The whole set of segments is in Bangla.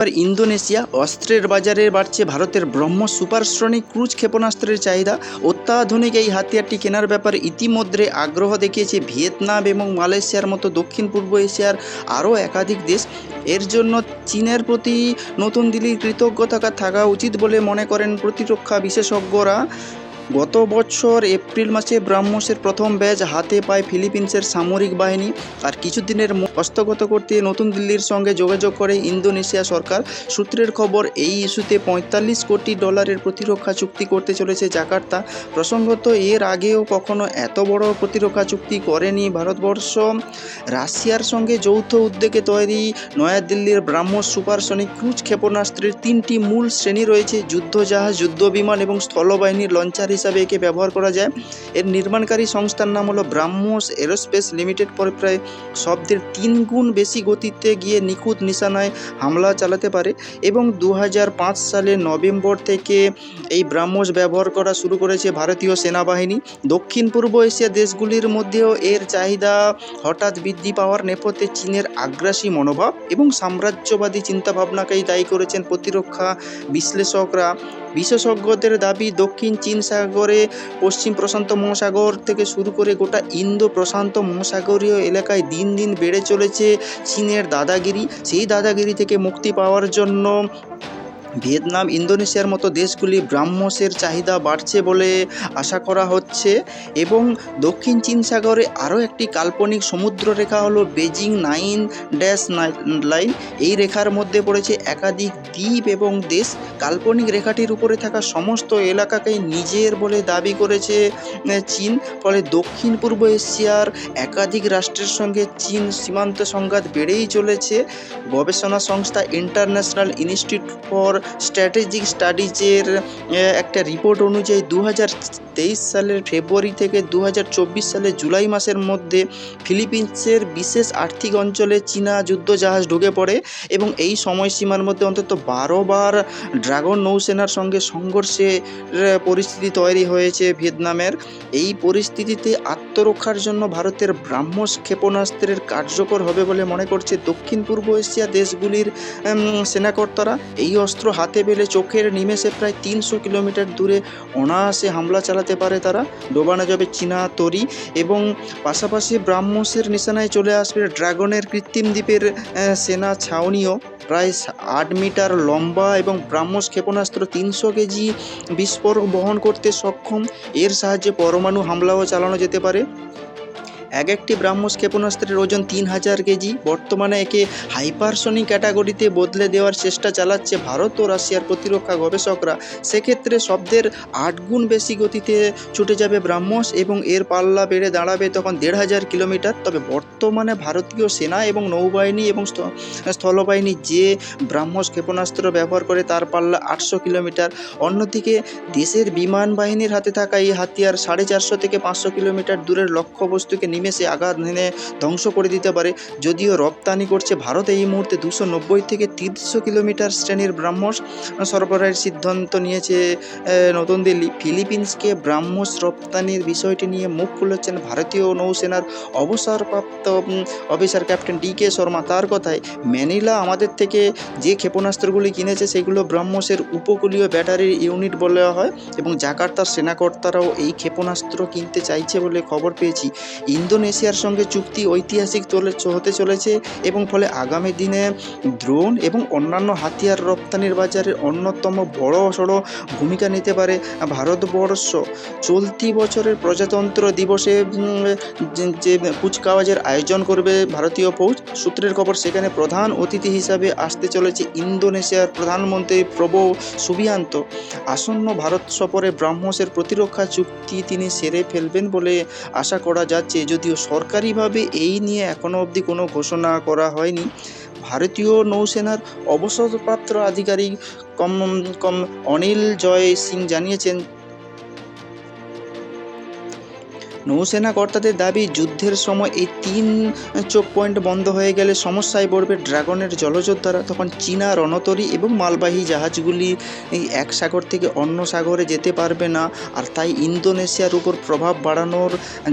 এবার ইন্দোনেশিয়া, অস্ত্রের বাজারে বাড়ছে ভারতের ব্রহ্মস সুপারসনিক ক্রুজ ক্ষেপণাস্ত্রের চাহিদা। অত্যাধুনিক এই হাতিয়ারটি কেনার ব্যাপারে ইতিমধ্যে আগ্রহ দেখিয়েছে ভিয়েতনাম এবং মালয়েশিয়ার মতো দক্ষিণ পূর্ব এশিয়ার আরও একাধিক দেশ। এর জন্য চীনের প্রতি নতুন দিল্লির কৃতজ্ঞতা থাকা উচিত বলে মনে করেন প্রতিরক্ষা বিশেষজ্ঞরা। গত বছর এপ্রিল মাসে ব্রাহ্মসের প্রথম ব্যাচ হাতে পায় ফিলিপিন্সের সামরিক বাহিনী। আর কিছুদিনের হস্তগত করতে নতুন দিল্লির সঙ্গে যোগাযোগ করে ইন্দোনেশিয়া সরকার। সূত্রের খবর, এই ইস্যুতে পঁয়তাল্লিশ কোটি ডলারের প্রতিরক্ষা চুক্তি করতে চলেছে জাকার্তা। প্রসঙ্গত, এর আগেও কখনো এত বড় প্রতিরক্ষা চুক্তি করেনি ভারতবর্ষ। রাশিয়ার সঙ্গে যৌথ উদ্যোগে তৈরি নয়াদিল্লির ব্রাহ্মস সুপারসনিক ক্রুজ ক্ষেপণাস্ত্রের তিনটি মূল শ্রেণি রয়েছে। যুদ্ধজাহাজ, যুদ্ধবিমান এবং স্থলবাহিনীর লঞ্চার হিসাবে একে ব্যবহার করা যায়। এর নির্মাণকারী সংস্থার নাম হলো ব্রাহ্মস এরোস্পেস লিমিটেড। পরে প্রায় শব্দের তিন গুণ বেশি গতিতে গিয়ে নিখুঁত নিশানায় হামলা চালাতে পারে এবং দু সালে নভেম্বর থেকে এই ব্রাহ্মস ব্যবহার করা শুরু করেছে ভারতীয় সেনাবাহিনী। দক্ষিণ পূর্ব এশিয়া দেশগুলির মধ্যেও এর চাহিদা হঠাৎ বৃদ্ধি পাওয়ার নেপথ্যে চীনের আগ্রাসী মনোভাব এবং সাম্রাজ্যবাদী চিন্তাভাবনাকেই দায়ী করেছেন প্রতিরক্ষা বিশ্লেষকরা। বিশেষজ্ঞদের দাবি, দক্ষিণ চীন সাগরে পশ্চিম প্রশান্ত মহাসাগর থেকে শুরু করে গোটা ইন্দো প্রশান্ত মহাসাগরীয় এলাকায় দিন দিন বেড়ে চলেছে চীনের দাদাগিরি। সেই দাদাগিরি থেকে মুক্তি পাওয়ার জন্য ভিয়েতনাম, ইন্দোনেশিয়ার মতো দেশগুলি ব্রাহ্মসের চাহিদা বাড়ছে বলে আশা করা হচ্ছে এবং দক্ষিণ চীন সাগরে আরও একটি কাল্পনিক সমুদ্র রেখা হলো বেজিং নাইন ড্যাশ লাইন। এই রেখার মধ্যে পড়েছে একাধিক দ্বীপ এবং দেশ। কাল্পনিক রেখাটির উপরে থাকা সমস্ত এলাকাকেই নিজের বলে দাবি করেছে চীন। ফলে দক্ষিণ পূর্ব এশিয়ার একাধিক রাষ্ট্রের সঙ্গে চীন সীমান্ত সংঘাত বেড়েই চলেছে। গবেষণা সংস্থা ইন্টারন্যাশনাল ইনস্টিটিউট ফর স্ট্র্যাটেজিক স্টাডিজের একটা রিপোর্ট অনুযায়ী দু তেইশ সালের ফেব্রুয়ারি থেকে দু হাজার চব্বিশ সালের জুলাই মাসের মধ্যে ফিলিপিন্সের বিশেষ আর্থিক অঞ্চলে চীনা যুদ্ধজাহাজ ঢুকে পড়ে এবং এই সময়সীমার মধ্যে অন্তত বারো বার ড্রাগন নৌসেনার সঙ্গে সংঘর্ষের পরিস্থিতি তৈরি হয়েছে ভিয়েতনামের। এই পরিস্থিতিতে আত্মরক্ষার জন্য ভারতের ব্রাহ্মস ক্ষেপণাস্ত্রের কার্যকর হবে বলে মনে করছে দক্ষিণ পূর্ব এশিয়া দেশগুলির সেনাকর্তারা। এই অস্ত্র হাতে পেলে চোখের নিমেষে প্রায় তিনশো কিলোমিটার দূরে অনায়াসে হামলা চালাতে পারে তারা। ডোবানো যাবে চীনা তরি এবং পাশাপাশি ব্রাহ্মসের নিশানায় চলে আসবে ড্রাগনের কৃত্রিম দ্বীপের সেনা ছাউনিও। প্রায় আট মিটার লম্বা এবং ব্রাহ্মস ক্ষেপণাস্ত্র তিনশো কেজি বিস্ফোরক বহন করতে সক্ষম। এর সাহায্যে পরমাণু হামলাও চালানো যেতে পারে। এক একটি ব্রাহ্মস ক্ষেপণাস্ত্রের ওজন তিন হাজার কেজি। বর্তমানে একে হাইপারসনিক ক্যাটাগরিতে বদলে দেওয়ার চেষ্টা চালাচ্ছে ভারত ও রাশিয়ার প্রতিরক্ষা গবেষকরা। সেক্ষেত্রে শব্দের আট গুণ বেশি গতিতে ছুটে যাবে ব্রাহ্মস এবং এর পাল্লা বেড়ে দাঁড়াবে তখন দেড় হাজার কিলোমিটার। তবে বর্তমানে ভারতীয় সেনা এবং নৌবাহিনী এবং স্থলবাহিনী যে ব্রাহ্মস ক্ষেপণাস্ত্র ব্যবহার করে তার পাল্লা আটশো কিলোমিটার। অন্যদিকে দেশের বিমান বাহিনীর হাতে থাকা এই হাতিয়ার সাড়ে চারশো থেকে পাঁচশো কিলোমিটার দূরের লক্ষ্যবস্তুকে নিমেষে আঘাত হেনে ধ্বংস করে দিতে পারে। যদিও রপ্তানি করছে ভারত, এই মুহূর্তে দুশো নব্বই থেকে তিনশো কিলোমিটার শ্রেণির ব্রাহ্মস সরবরাহের সিদ্ধান্ত নিয়েছে নতুন দিল্লি। ফিলিপিন্সকে ব্রাহ্মস রপ্তানির বিষয়টি নিয়ে মুখ খুলেছেন ভারতীয় নৌসেনার অবসরপ্রাপ্ত officer captain D K Sharma. তার কথায়, ম্যানিলা আমাদের থেকে যে ক্ষেপণাস্ত্রগুলি কিনেছে, সেগুলো ব্রাহ্মসের উপকূলীয় ব্যাটারির ইউনিট বলা হয় এবং জাকার্তার সেনাকর্তারাও এই ক্ষেপণাস্ত্র কিনতে চাইছে বলে খবর পেয়েছি। ইন্দোনেশিয়ার সঙ্গে চুক্তি ঐতিহাসিক চলে হতে চলেছে এবং ফলে আগামী দিনে ড্রোন এবং অন্যান্য হাতিয়ার রপ্তানির বাজারে অন্যতম বড় সড়ো ভূমিকা নিতে পারে ভারতবর্ষ। চলতি বছরের প্রজাতন্ত্র দিবসে যে- কুচকাওয়াজের আয়োজন করবে ভারতীয় ফৌজ, সূত্রের খবর সেখানে প্রধান অতিথি হিসাবে আসতে চলেছে ইন্দোনেশিয়ার প্রধানমন্ত্রী প্রবো সুবিয়ান্ত। আসন্ন ভারত সফরে ব্রাহ্মসের প্রতিরক্ষা চুক্তি তিনি সেরে ফেলবেন বলে আশা করা যাচ্ছে। যদিও সরকারিভাবে এই নিয়ে এখনও অবধি কোনো ঘোষণা করা হয়নি, ভারতীয় নৌসেনার অবসরপ্রাপ্ত আধিকারিক কম কম অনিল জয় সিং জানিয়েছেন নৌসেনা কর্তাদের দাবি, যুদ্ধের সময় এই তিন চোখ পয়েন্ট বন্ধ হয়ে গেলে সমস্যায় পড়বে ড্রাগনের জলযোদ্ধারা। তখন চীনা রণতরী এবং মালবাহী জাহাজগুলি এক সাগর থেকে অন্য সাগরে যেতে পারবে না আর তাই ইন্দোনেশিয়ার উপর প্রভাব বাড়ানোর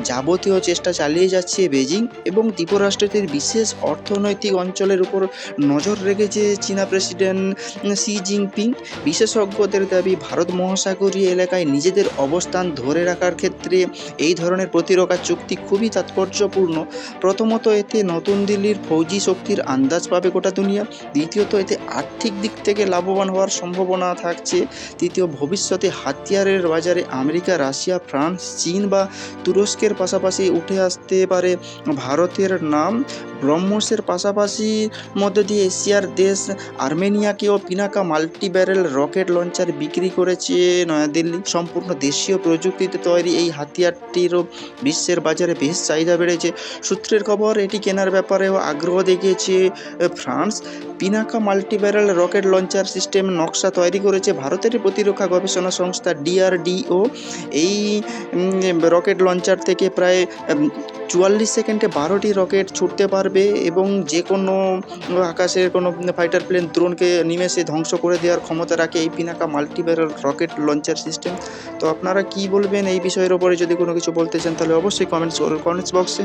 যাবতীয় চেষ্টা চালিয়ে যাচ্ছে বেজিং এবং দ্বীপরাষ্ট্রটির বিশেষ অর্থনৈতিক অঞ্চলের উপর নজর রেখেছে চীনা প্রেসিডেন্ট সি জিনপিং। বিশেষজ্ঞদের দাবি, ভারত মহাসাগরীয় এলাকায় নিজেদের অবস্থান ধরে রাখার ক্ষেত্রে এই ধরনের প্রতিরক্ষা চুক্তি খুবই তাৎপর্যপূর্ণ। প্রথমত, এতে নতুন দিল্লির ফৌজি শক্তির আন্দাজ পাবে গোটা দুনিয়া। দ্বিতীয়ত, এতে আর্থিক দিক থেকে লাভবান হওয়ার সম্ভাবনা থাকছে। তৃতীয়, ভবিষ্যতে হাতিয়ারের বাজারে আমেরিকা, রাশিয়া, ফ্রান্স, চীন বা তুরস্কের পাশাপাশি উঠে আসতে পারে ভারতের নাম। ব্রহ্মসের পাশাপাশি মধ্য দিয়ে এশিয়ার দেশ আর্মেনিয়াকেও Pinaka multi barrel rocket launcher বিক্রি করেছে নয়াদিল্লি। সম্পূর্ণ দেশীয় প্রযুক্তিতে তৈরি এই হাতিয়ারটিরও বিশ্বের বাজারে বেশ চাহিদা বেড়েছে। সূত্রের খবর এটি কেনার ব্যাপারেও আগ্রহ দেখিয়েছে France. Pinaka multi barrel rocket launcher system নকশা তৈরি করেছে ভারতের প্রতিরক্ষা গবেষণা সংস্থা ডিআরডিও। এই রকেট লঞ্চার থেকে প্রায় চুয়াল্লিশ সেকেন্ডে বারোটি রকেট ছুটতে পারবে এবং যে কোনো আকাশের কোনো ফাইটার প্লেন দ্রোণকে নিমেষে ধ্বংস করে দেওয়ার ক্ষমতা রাখে এই Pinaka multi barrel rocket launcher system. তো আপনারা কি বলবেন এই বিষয়ের ওপরে যদি কোনো কিছু বলতে চান তাহলে অবশ্যই কমেন্টস কমেন্টস বক্সে।